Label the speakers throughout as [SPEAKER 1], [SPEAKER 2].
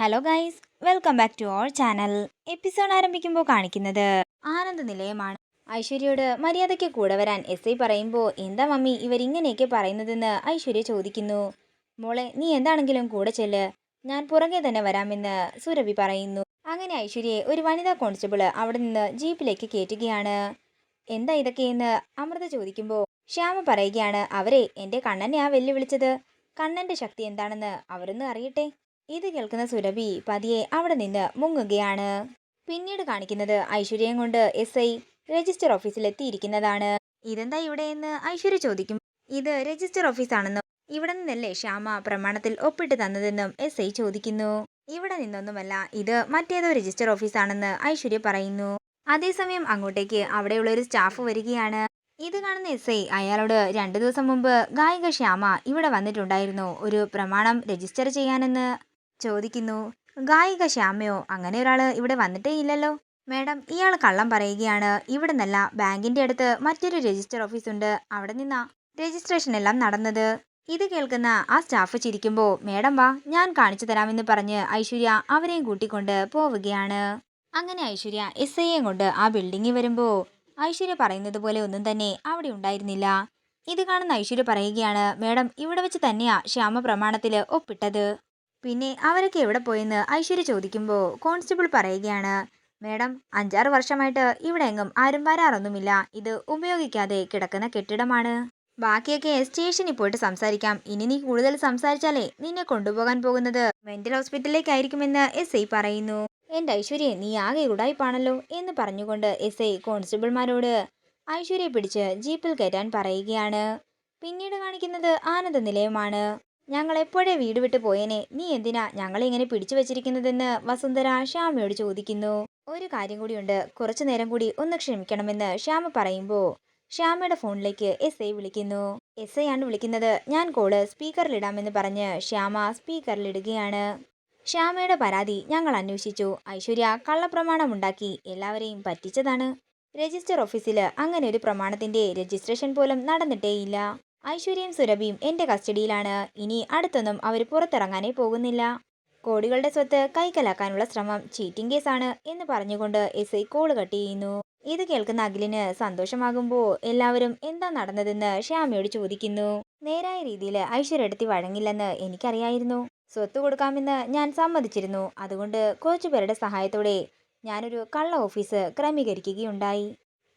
[SPEAKER 1] Hello guys welcome back to our channel episode ആരംഭിക്കുമ്പോൾ കാണിക്കുന്നത് ആനന്ദ നിലയമാണ് ഐശ്വര്യയോട് മര്യാദയ്ക്ക് കൂടെ വരാൻ എസ് ഐ പറയുമ്പോൾ എന്താ മമ്മി ഇവരിങ്ങനെയൊക്കെ പറയുന്നതെന്ന് ഐശ്വര്യ ചോദിക്കുന്നു. മോളെ നീ എന്താണെങ്കിലും കൂടെ ചെല്ല്. ഞാൻ പുറകെ തന്നെ വരാമെന്ന് സുരഭി പറയുന്നു. അങ്ങനെ ഐശ്വര്യയെ ഒരു വനിതാ കോൺസ്റ്റബിൾ അവിടെ നിന്ന് ജീപ്പിലേക്ക് കയറ്റുകയാണ്. എന്താ ഇതൊക്കെയെന്ന് അമൃത ചോദിക്കുമ്പോൾ ശ്യാമ പറയുകയാണ് അവരെ എന്റെ കണ്ണനെയാ വെല്ലുവിളിച്ചത്. കണ്ണന്റെ ശക്തി എന്താണെന്ന് അവരൊന്ന് അറിയട്ടെ. ഇത് കേൾക്കുന്ന സുരഭി പതിയെ അവിടെ നിന്ന് മുങ്ങുകയാണ്. പിന്നീട് കാണിക്കുന്നത് ഐശ്വര്യം കൊണ്ട് എസ് ഐ രജിസ്റ്റർ ഓഫീസിലെത്തിയിരിക്കുന്നതാണ് ഇതെന്താ ഇവിടെയെന്ന് ഐശ്വര്യ ചോദിക്കും. ഇത് രജിസ്റ്റർ ഓഫീസാണെന്നും ഇവിടെ നിന്നല്ലേ ശ്യാമ പ്രമാണത്തിൽ ഒപ്പിട്ട് തന്നതെന്നും എസ് ഐ ചോദിക്കുന്നു. ഇവിടെ നിന്നൊന്നുമല്ല ഇത് മറ്റേതോ രജിസ്റ്റർ ഓഫീസാണെന്ന് ഐശ്വര്യ പറയുന്നു. അതേസമയം അങ്ങോട്ടേക്ക് അവിടെയുള്ള ഒരു സ്റ്റാഫ് വരികയാണ്. ഇത് കാണുന്ന എസ് ഐ അയാളോട് രണ്ടു ദിവസം മുമ്പ് ഗായിക ശ്യാമ ഇവിടെ വന്നിട്ടുണ്ടായിരുന്നു ഒരു പ്രമാണം രജിസ്റ്റർ ചെയ്യാനെന്ന്. ചോദിക്കുന്നു ഗായിക ശ്യാമയോ അങ്ങനെ ഒരാൾ ഇവിടെ വന്നിട്ടേ ഇല്ലല്ലോ? മാഡം ഇയാൾ കള്ളം പറയുകയാണ്. ഇവിടെ നിന്നല്ല ബാങ്കിന്റെ അടുത്ത് മറ്റൊരു രജിസ്റ്റർ ഓഫീസ് ഉണ്ട് അവിടെ നിന്നാ രജിസ്ട്രേഷൻ എല്ലാം നടന്നത്. ഇത് കേൾക്കുന്ന ആ സ്റ്റാഫ് ചിരിക്കുമ്പോൾ മേഡം വാ ഞാൻ കാണിച്ചു തരാമെന്ന് പറഞ്ഞ് ഐശ്വര്യ അവരെയും കൂട്ടിക്കൊണ്ട് പോവുകയാണ്. അങ്ങനെ ഐശ്വര്യ എസ് ഐയെയും കൊണ്ട് ആ ബിൽഡിങ്ങിൽ വരുമ്പോൾ ഐശ്വര്യ പറയുന്നത് പോലെ ഒന്നും തന്നെ അവിടെ ഉണ്ടായിരുന്നില്ല. ഇത് കാണുന്ന ഐശ്വര്യ പറയുകയാണ് മേഡം ഇവിടെ വെച്ച് തന്നെയാ ശ്യാമ പ്രമാണത്തിൽ ഒപ്പിട്ടത്. പിന്നെ അവരൊക്കെ എവിടെ പോയെന്ന് ഐശ്വര്യ ചോദിക്കുമ്പോൾ കോൺസ്റ്റബിൾ പറയുകയാണ് മേഡം അഞ്ചാറ് വർഷമായിട്ട് ഇവിടെ എങ്ങും ആരും വരാറൊന്നുമില്ല. ഇത് ഉപയോഗിക്കാതെ കിടക്കുന്ന കെട്ടിടമാണ്. ബാക്കിയൊക്കെ സ്റ്റേഷനിൽ പോയിട്ട് സംസാരിക്കാം. ഇനി നീ കൂടുതൽ സംസാരിച്ചാലേ നിന്നെ കൊണ്ടുപോകാൻ പോകുന്നത്. മെന്റൽ ഹോസ്പിറ്റലിലേക്കായിരിക്കുമെന്ന് എസ് ഐ പറയുന്നു. എന്റെ ഐശ്വര്യ നീ ആകെ ഉടായിപ്പാണല്ലോ എന്ന് പറഞ്ഞുകൊണ്ട് എസ് ഐ കോൺസ്റ്റബിൾമാരോട് ഐശ്വര്യയെ പിടിച്ച് ജീപ്പിൽ കയറ്റാൻ പറയുകയാണ്. പിന്നീട് കാണിക്കുന്നത് ആനന്ദ നിലയമാണ്. ഞങ്ങൾ എപ്പോഴേ വീട് വിട്ടു പോയേനെ. നീ എന്തിനാ ഞങ്ങളെ ഇങ്ങനെ പിടിച്ചു വെച്ചിരിക്കുന്നതെന്ന് വസുന്ധര ശ്യാമയോട് ചോദിക്കുന്നു. ഒരു കാര്യം കൂടിയുണ്ട്. കുറച്ചു നേരം കൂടി ഒന്ന് ക്ഷമിക്കണമെന്ന് ശ്യാമ പറയുമ്പോൾ ശ്യാമയുടെ ഫോണിലേക്ക് എസ് ഐ വിളിക്കുന്നു. എസ് ഐ ആണ് വിളിക്കുന്നത്. ഞാൻ കോൾ സ്പീക്കറിലിടാമെന്ന് പറഞ്ഞ് ശ്യാമ സ്പീക്കറിലിടുകയാണ് ശ്യാമയുടെ പരാതി ഞങ്ങൾ അന്വേഷിച്ചു. ഐശ്വര്യ കള്ളപ്രമാണമുണ്ടാക്കി എല്ലാവരെയും പറ്റിച്ചതാണ്. രജിസ്റ്റർ ഓഫീസിൽ അങ്ങനെ ഒരു പ്രമാണത്തിന്റെ രജിസ്ട്രേഷൻ പോലും നടന്നിട്ടേയില്ല. ഐശ്വര്യയും സുരഭിയും എന്റെ കസ്റ്റഡിയിലാണ്. ഇനി അടുത്തൊന്നും അവർ പുറത്തിറങ്ങാനേ പോകുന്നില്ല. കോടികളുടെ സ്വത്ത് കൈക്കലാക്കാനുള്ള ശ്രമം ചീറ്റിംഗ് കേസാണ് എന്ന് പറഞ്ഞുകൊണ്ട് എസ് ഐ കോൾ കട്ട് ചെയ്യുന്നു. ഇത് കേൾക്കുന്ന അഖിലിന് സന്തോഷമാകുമ്പോൾ എല്ലാവരും എന്താ നടന്നതെന്ന് ശ്യാമയോട് ചോദിക്കുന്നു. നേരായ രീതിയിൽ ഐശ്വര്യടുത്തി വഴങ്ങില്ലെന്ന് എനിക്കറിയായിരുന്നു. സ്വത്ത് കൊടുക്കാമെന്ന് ഞാൻ സമ്മതിച്ചിരുന്നു. അതുകൊണ്ട് കുറച്ചുപേരുടെ സഹായത്തോടെ ഞാനൊരു കള്ള ഓഫീസ് ക്രമീകരിക്കുകയുണ്ടായി.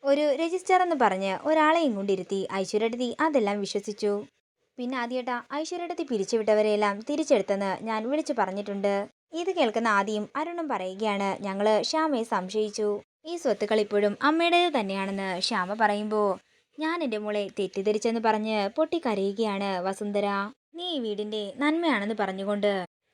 [SPEAKER 1] ഒരു രജിസ്റ്റർ എന്ന് പറഞ്ഞ് ഒരാളെയും കൊണ്ടിരുത്തി ഐശ്വര്യടതി അതെല്ലാം വിശ്വസിച്ചു. പിന്നെ ആദ്യട്ട ഐശ്വര്യടതി പിരിച്ചുവിട്ടവരെയെല്ലാം തിരിച്ചെടുത്തെന്ന് ഞാൻ വിളിച്ചു പറഞ്ഞിട്ടുണ്ട്. ഇത് കേൾക്കുന്ന ആദ്യം അരുണും പറയുകയാണ് ഞങ്ങൾ ശ്യാമയെ സംശയിച്ചു. ഈ സ്വത്തുക്കൾ ഇപ്പോഴും അമ്മയുടേത് തന്നെയാണെന്ന് ശ്യാമ പറയുമ്പോൾ ഞാൻ എന്റെ മോളെ തെറ്റിദ്ധരിച്ചെന്ന് പറഞ്ഞ് പൊട്ടിക്കരയുകയാണ് വസുന്ധര. നീ ഈ വീടിന്റെ നന്മയാണെന്ന് പറഞ്ഞുകൊണ്ട്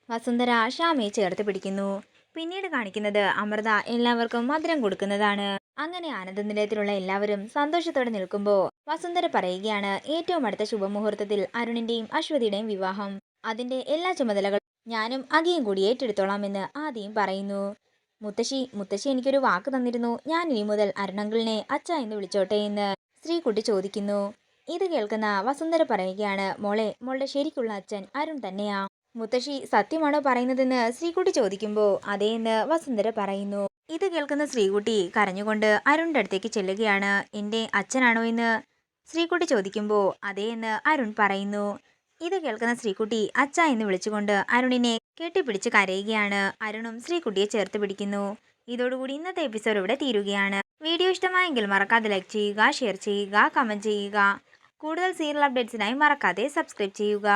[SPEAKER 1] വസുന്ധര ശ്യാമയെ ചേർത്ത് പിടിക്കുന്നു. പിന്നീട് കാണിക്കുന്നത് അമൃത എല്ലാവർക്കും മധുരം കൊടുക്കുന്നതാണ്. അങ്ങനെ ആനന്ദനിലയത്തിലുള്ള എല്ലാവരും സന്തോഷത്തോടെ നിൽക്കുമ്പോൾ വസുന്ധര പറയുകയാണ് ഏറ്റവും അടുത്ത ശുഭമുഹൂർത്തത്തിൽ അരുണിന്റെയും അശ്വതിയുടെയും വിവാഹം. അതിന്റെ എല്ലാ ചുമതലകളും ഞാനും അകിയും കൂടി ഏറ്റെടുത്തോളാമെന്ന് ആദ്യം പറയുന്നു. മുത്തശ്ശി മുത്തശ്ശി എനിക്കൊരു വാക്ക് തന്നിരുന്നു. ഞാൻ ഇനി മുതൽ അരുണങ്കിളിനെ അച്ഛ എന്ന് വിളിച്ചോട്ടെ എന്ന് സ്ത്രീകുട്ടി ചോദിക്കുന്നു. ഇത് കേൾക്കുന്ന വസുന്ധര പറയുകയാണ് മോളെ മോളുടെ ശരിക്കുള്ള അച്ഛൻ അരുൺ തന്നെയാ. മുത്തശ്ശി സത്യമാണോ പറയുന്നതെന്ന് ശ്രീകുട്ടി ചോദിക്കുമ്പോൾ അതേ എന്ന് വസുന്ധര പറയുന്നു. ഇത് കേൾക്കുന്ന ശ്രീകുട്ടി കരഞ്ഞുകൊണ്ട് അരുണിന്റെ അടുത്തേക്ക് ചെല്ലുകയാണ്. എന്റെ അച്ഛനാണോ എന്ന്? ശ്രീകുട്ടി ചോദിക്കുമ്പോൾ അതേ എന്ന് അരുൺ പറയുന്നു. ഇത് കേൾക്കുന്ന ശ്രീകുട്ടി അച്ഛ എന്ന് വിളിച്ചുകൊണ്ട് അരുണിനെ കെട്ടിപ്പിടിച്ച് കരയുകയാണ്. അരുണും ശ്രീകുട്ടിയെ ചേർത്ത് പിടിക്കുന്നു. ഇതോടുകൂടി ഇന്നത്തെ എപ്പിസോഡ് ഇവിടെ തീരുകയാണ്. വീഡിയോ ഇഷ്ടമായെങ്കിൽ മറക്കാതെ ലൈക്ക് ചെയ്യുക ഷെയർ ചെയ്യുക കമന്റ് ചെയ്യുക. കൂടുതൽ സീരിയൽ അപ്ഡേറ്റ്സിനായി മറക്കാതെ സബ്സ്ക്രൈബ് ചെയ്യുക.